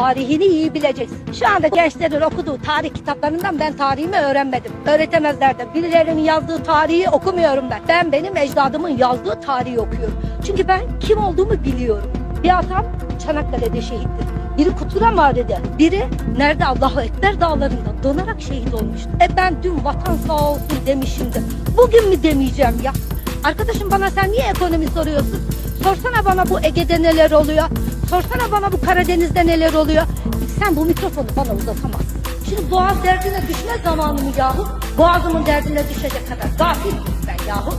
tarihini iyi bileceksin. Şu anda gençlerin okuduğu tarih kitaplarından ben tarihimi öğrenmedim. Öğretemezler de. Birilerinin yazdığı tarihi okumuyorum ben. Ben benim ecdadımın yazdığı tarihi okuyorum. Çünkü ben kim olduğumu biliyorum. Bir atam Çanakkale'de şehittir. Biri Kuturan Vadide, biri nerede Allahu Ekber dağlarında donarak şehit olmuştu. E ben dün vatan sağ olsun demişimdir. Bugün mü demeyeceğim ya? Arkadaşım bana sen niye ekonomi soruyorsun? Sorsana bana bu Ege'de neler oluyor? Sorsana bana bu Karadeniz'de neler oluyor? Sen bu mikrofonu bana uzatamazsın. Şimdi boğaz derdine düşme zamanı mı yahu? Boğazımın derdine düşecek kadar gafil ben yahu?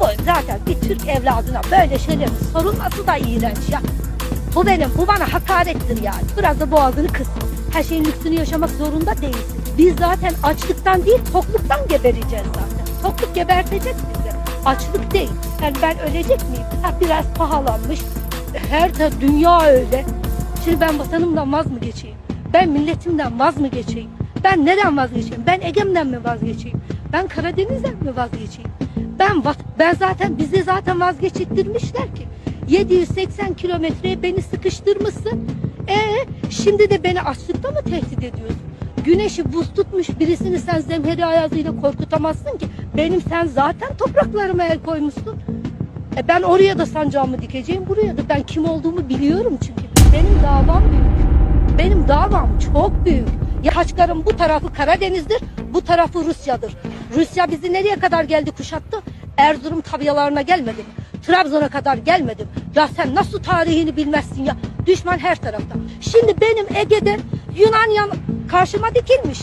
Bu zaten bir Türk evladına böyle şeylerin sorulması da iğrenç ya. Bu benim, bu bana hakarettir yani. Biraz da boğazını kıs. Her şeyin lüksünü yaşamak zorunda değilsin. Biz zaten açlıktan değil, tokluktan gebereceğiz zaten. Tokluk gebertecek bizi. Açlık değil. Yani ben ölecek miyim? Ha, biraz pahalanmış. Her de dünya öyle. Şimdi ben vatanımdan vaz mı geçeyim? Ben milletimden vaz mı geçeyim? Ben neden vazgeçeyim? Ben Egem'den mi vazgeçeyim? Ben Karadeniz'den mi vazgeçeyim? Ben ben zaten bizi zaten vazgeçittirmişler ki. 780 kilometreye beni sıkıştırmışsın. E şimdi de beni açlıkta mı tehdit ediyorsun? Güneşi buz tutmuş birisini sen zemheri ayazıyla korkutamazsın ki. Benim sen zaten topraklarıma el koymuşsun. E ben oraya da sancağımı dikeceğim, buraya da. Ben kim olduğumu biliyorum çünkü. Benim davam büyük. Benim davam çok büyük. Ya Kaçkar'ın bu tarafı Karadeniz'dir, bu tarafı Rusya'dır. Rusya bizi nereye kadar geldi kuşattı? Erzurum tabyalarına gelmedim. Trabzon'a kadar gelmedim. Ya sen nasıl tarihini bilmezsin ya? Düşman her tarafta. Şimdi benim Ege'de Yunan yan karşıma dikilmiş.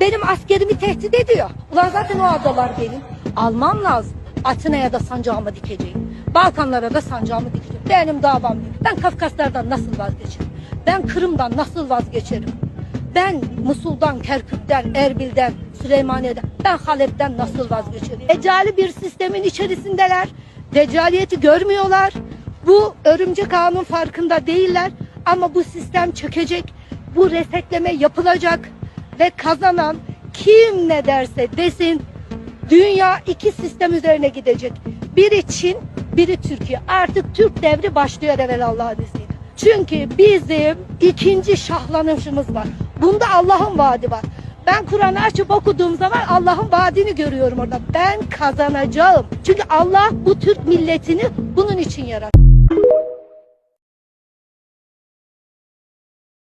Benim askerimi tehdit ediyor. Ulan zaten o adalar benim. Almam lazım. Atina'ya da sancağımı dikeceğim. Balkanlara da sancağımı dikeceğim. Benim davam büyük. Ben Kafkaslardan nasıl vazgeçerim? Ben Kırım'dan nasıl vazgeçerim? Ben Musul'dan, Kerkük'ten, Erbil'den, Süleymaniye'den, ben Halep'ten nasıl vazgeçerim? Ecali bir sistemin içerisindeler. Deccaliyeti görmüyorlar. Bu örümcek ağının farkında değiller. Ama bu sistem çökecek. Bu resetleme yapılacak. Ve kazanan kim ne derse desin dünya iki sistem üzerine gidecek. Biri Çin, biri Türkiye. Artık Türk devri başlıyor evvel Allah'ın izniyle. Çünkü bizim ikinci şahlanışımız var. Bunda Allah'ın vaadi var. Ben Kur'an'ı açıp okuduğum zaman Allah'ın vaadini görüyorum orada. Ben kazanacağım. Çünkü Allah bu Türk milletini bunun için yarattı.